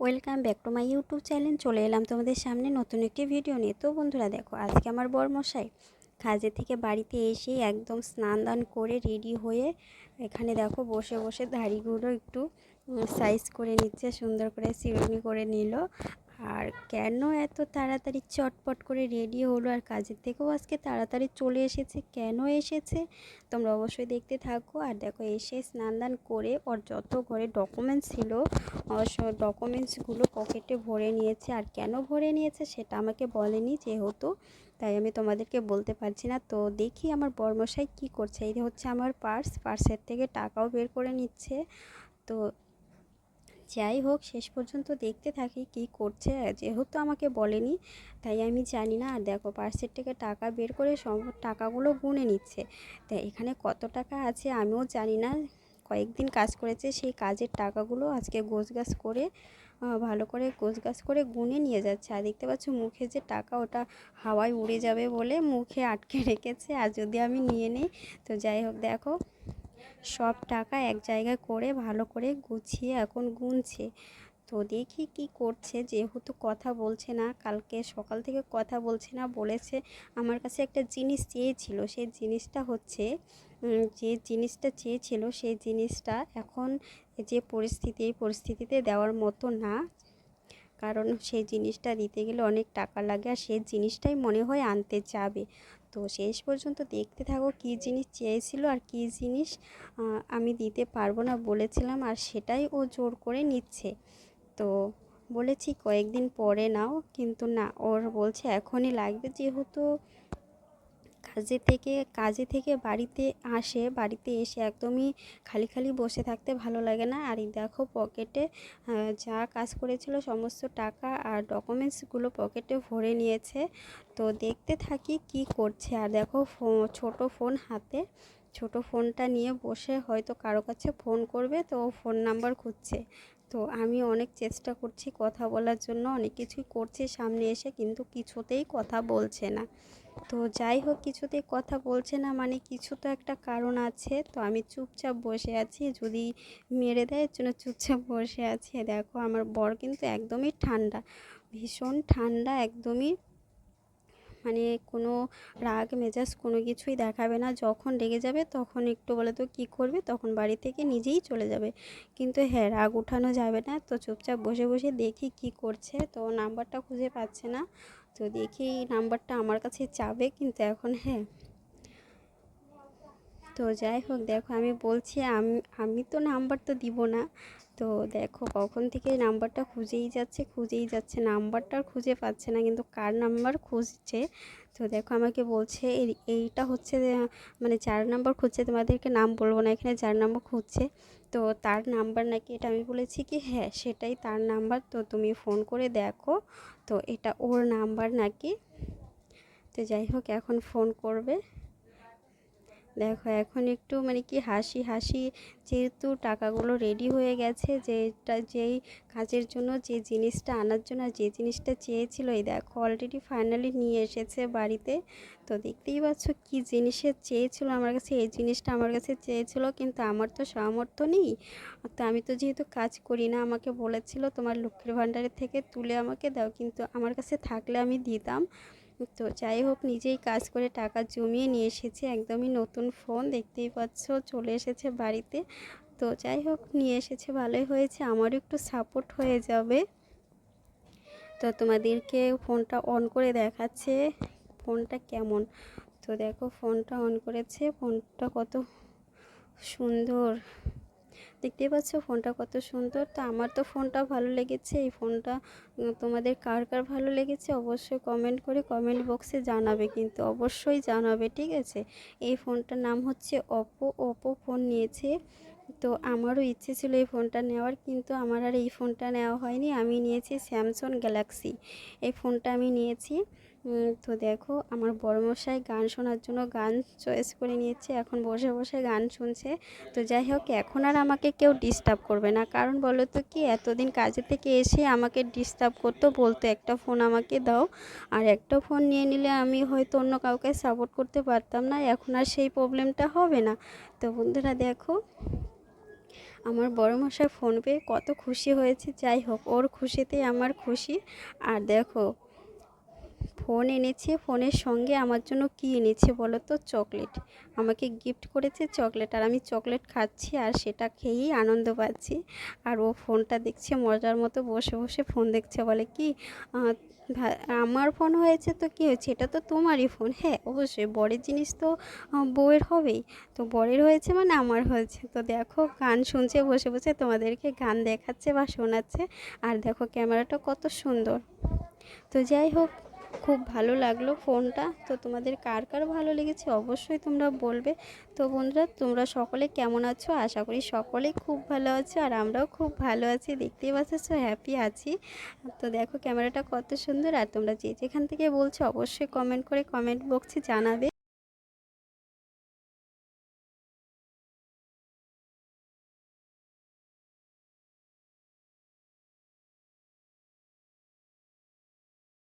Welcome back to my YouTube channel. চলে এলাম তোমাদের সামনে নতুন একটি ভিডিও নিয়ে। তো বন্ধুরা, দেখো, আজকে আমার বরমশাই কাজে থেকে বাড়িতে এসে একদম স্নান দান করে রেডি হয়ে এখানে দেখো বসে বসে দাড়িগুলো একটু সাইজ করে নিচ্ছে, সুন্দর করে সিউনি করে নিল। আর কেন এত তাড়াতাড়ি চটপট করে রেডি হলো আর কাজের থেকেও আজকে তাড়াতাড়ি চলে এসেছে? কেন এসেছে? তোমরা অবশ্যই দেখতে থাকো। আর দেখো, এসে স্নান দান করে ওর যত ঘরে ডকুমেন্টস ছিল ডকুমেন্টসগুলো পকেটে ভরে নিয়েছে। আর কেন ভরে নিয়েছে সেটা আমাকে বলেনি যেহেতু, তাই আমি তোমাদেরকে বলতে পারছি না। তো দেখি আমার বর্মশাই কি করছে। এই হচ্ছে আমার পার্স পার্সের থেকে টাকাও বের করে নিচ্ছে। তো যাই হোক, শেষ পর্যন্ত দেখতে থাকি কি করছে। যেহেতু আমাকে বলেনি, তাই আমি জানি না। আর দেখো পার্সের থেকে টাকা বের করে সব টাকাগুলো গুনে নিচ্ছে। তাই এখানে কত টাকা আছে আমিও জানি না। কয়েকদিন কাজ করেছে, সেই কাজের টাকাগুলো আজকে গোছগাছ করে ভালো করে গোছগাছ করে গুনে নিয়ে যাচ্ছে। আর দেখতে পাচ্ছ, মুখে যে টাকা, ওটা হাওয়ায় উড়ে যাবে বলে মুখে আটকে রেখেছে। আর যদি আমি নিয়ে নিই, তো যাই হোক, দেখো সব টাকা এক জায়গায় করে ভালো করে গুছিয়ে এখন গুনছে। তো দেখি কি করছে, যেহেতু কথা বলছে না, কালকে সকাল থেকে কথা বলছে না, বলেছে আমার কাছে একটা জিনিস চেয়েছিল, সেই জিনিসটা হচ্ছে যে জিনিসটা চেয়েছিল, সেই জিনিসটা এখন যে পরিস্থিতি, এই পরিস্থিতিতে দেওয়ার মতো না। কারণ সেই জিনিসটা দিতে গেলে অনেক টাকা লাগে আর সেই জিনিসটাই মনে হয় আনতে যাবে তো শেষ পর্যন্ত দেখতে থাকো কী জিনিস চেয়েছিল আর কী জিনিস আমি দিতে পারব না বলেছিলাম আর সেটাই ও জোর করে নিচ্ছে। তো বলেছি কয়েকদিন পরে নাও, কিন্তু না, ওর বলছে এখনই লাগবে যেহেতু কাজে থেকে কাজে থেকে বাড়িতে আসে, বাড়িতে এসে একদমই খালি খালি বসে থাকতে ভালো লাগে না। আর এই দেখো পকেটে যা কাজ করেছিল সমস্ত টাকা আর ডকুমেন্টসগুলো পকেটে ভরে নিয়েছে। তো দেখতে থাকি কি করছে। আর দেখো ছোট ফোন হাতে, ছোট ফোনটা নিয়ে বসে হয়তো কারও কাছে ফোন করবে, তো ফোন নাম্বার খুঁজছে। তো আমি অনেক চেষ্টা করছি কথা বলার জন্য, অনেক কিছুই করছি সামনে এসে, কিন্তু কিছুতেই কথা বলছে না। তো যাই হোক কিছুতে কথা বলছে না। মানে কিছু তো একটা কারণ আছে। তো আমি চুপচাপ বসে আছি। যদি মেরে দেয়, এর জন্য চুপচাপ বসে আছি। দেখো, আমার বর কিন্তু একদমই ঠান্ডা, ভীষণ ঠান্ডা, একদমই মানে কোনো রাগ, মেজাজ কোনো কিছুই দেখাবে না। যখন রেগে যাবে, তখন একটু বলে তো কী করবে? তখন বাড়ি থেকে নিজেই চলে যাবে। কিন্তু হ্যাঁ রাগ উঠানো যাবে না। তো চুপচাপ বসে বসে দেখি কি করছে। তো নাম্বারটা খুঁজে পাচ্ছে না। তো দেখি এই নাম্বারটা আমার কাছে যাবে কিন্তু এখন হ্যাঁ। তো যাই হোক, দেখো আমি বলছি আমি আমি তো নাম্বার তো দিব না। তো দেখো কখন থেকে নাম্বারটা খুঁজেই যাচ্ছে খুঁজেই যাচ্ছে, নাম্বারটা খুঁজে পাচ্ছে না, কিন্তু কার নাম্বার খুঁজছে? তো দেখো আমাকে বলছে এইটা হচ্ছে মানে চার নাম্বার খুঁজছে তোমাদেরকে নাম বলব না, এখানে চার নাম্বার খুঁজছে, তো তার নাম্বার নাকি এটা আমি বলেছি কি হ্যাঁ সেটাই তার নাম্বার, তো তুমি ফোন করে দেখো, তো এটা ওর নাম্বার নাকি? তো যাই হোক, এখন ফোন করবে। দেখো, এখন একটু মানে কি হাসি হাসি যেহেতু টাকাগুলো রেডি হয়ে গেছে যেটা যেই কাজের জন্য, যে জিনিসটা আনার জন্য যে জিনিসটা চেয়েছিল, এই দেখো অলরেডি ফাইনালি নিয়ে এসেছে বাড়িতে। তো দেখতেই পাচ্ছ কী জিনিসের চেয়েছিল আমার কাছে, এই জিনিসটা আমার কাছে চেয়েছিল, কিন্তু আমার তো সামর্থ্য নেই। তো আমি তো যেহেতু কাজ করি না, আমাকে বলেছিল তোমার লক্ষ্মীর ভাণ্ডারের থেকে তুলে আমাকে দাও, কিন্তু আমার কাছে থাকলে আমি দিতাম। তো যাই হোক, নিজেই কাজ করে টাকা জমিয়ে নিয়ে এসেছে। একদমই নতুন ফোন দেখতেই পাচ্ছ, চলে এসেছে বাড়িতে। তো যাই হোক, নিয়ে এসেছে, ভালোই হয়েছে। আমারও একটু সাপোর্ট হয়ে যাবে। তো তোমাদেরকে ফোনটা অন করে দেখাচ্ছে ফোনটা কেমন? তো দেখো ফোনটা অন করেছে। ফোনটা কত সুন্দর। দেখতেই পাচ্ছ ফোনটা কত সুন্দর। তো আমার তো ফোনটা ভালো লেগেছে। এই ফোনটা তোমাদের কার কার ভালো লেগেছে অবশ্যই কমেন্ট করে কমেন্ট বক্সে জানাবে কিন্তু অবশ্যই জানাবে, ঠিক আছে? এই ফোনটার নাম হচ্ছে অপো অপো ফোন নিয়েছে। তো আমারও ইচ্ছে ছিল এই ফোনটা নেওয়ার, কিন্তু আমার আর এই ফোনটা নেওয়া হয়নি। আমি নিয়েছি স্যামসং গ্যালাক্সি এই ফোনটা আমি নিয়েছি। তো দেখো, আমার বড়মশাই গান শোনার জন্য গান চয়েস করে নিয়েছে। এখন বসে বসে গান শুনছে। তো যাই হোক, এখন আর আমাকে কেউ ডিস্টার্ব করবে না। কারণ বলো তো কি, এতদিন কাজে থেকে এসে আমাকে ডিস্টার্ব করতো বলতো, একটা ফোন আমাকে দাও। আর একটা ফোন নিয়ে নিলে আমি হয়তো অন্য কাউকে সাপোর্ট করতে পারতাম না। এখন আর সেই প্রবলেমটা হবে না। তো বন্ধুরা দেখো আমার বড় মশাই ফোন পেয়ে কত খুশি হয়েছে, যাই হোক, ওর খুশিতেই আমার খুশি। আর দেখো ফোন এনেছে, ফোনের সঙ্গে আমার জন্য কী এনেছে বলো তো? চকলেট। আমাকে গিফট করেছে চকলেট আর আমি চকলেট খাচ্ছি আর সেটা খেয়েই আনন্দ পাচ্ছি। আর ও ফোনটা দেখছে, মজার মতো বসে বসে ফোন দেখছে, বলে কি আমার ফোন হয়েছে তো কী হয়েছে? এটা তো তোমারই ফোন। হ্যাঁ অবশ্যই, বরের জিনিস তো বউয়ের হবেই। তো বরের হয়েছে মানে আমার হয়েছে। তো দেখো, গান শুনছে, বসে বসে তোমাদেরকে গান দেখাচ্ছে বা শোনাচ্ছে। আর দেখো ক্যামেরাটা কত সুন্দর। তো যাই হোক খুব ভালো লাগল ফোনটা। তো তোমাদের কার কার ভালো লেগেছে অবশ্যই তোমরা বলবে। তো বন্ধুরা, তোমরা সকলে কেমন আছো? আশা করি সকলেই খুব ভালো আছো আর আমরাও খুব ভালো আছি। দেখতেই পাচ্ছ হ্যাপি আছি। তো দেখো, ক্যামেরাটা কত সুন্দর। আর তোমরা যে যেখান থেকে বলছো, অবশ্যই কমেন্ট করে কমেন্ট বক্সে জানাবে।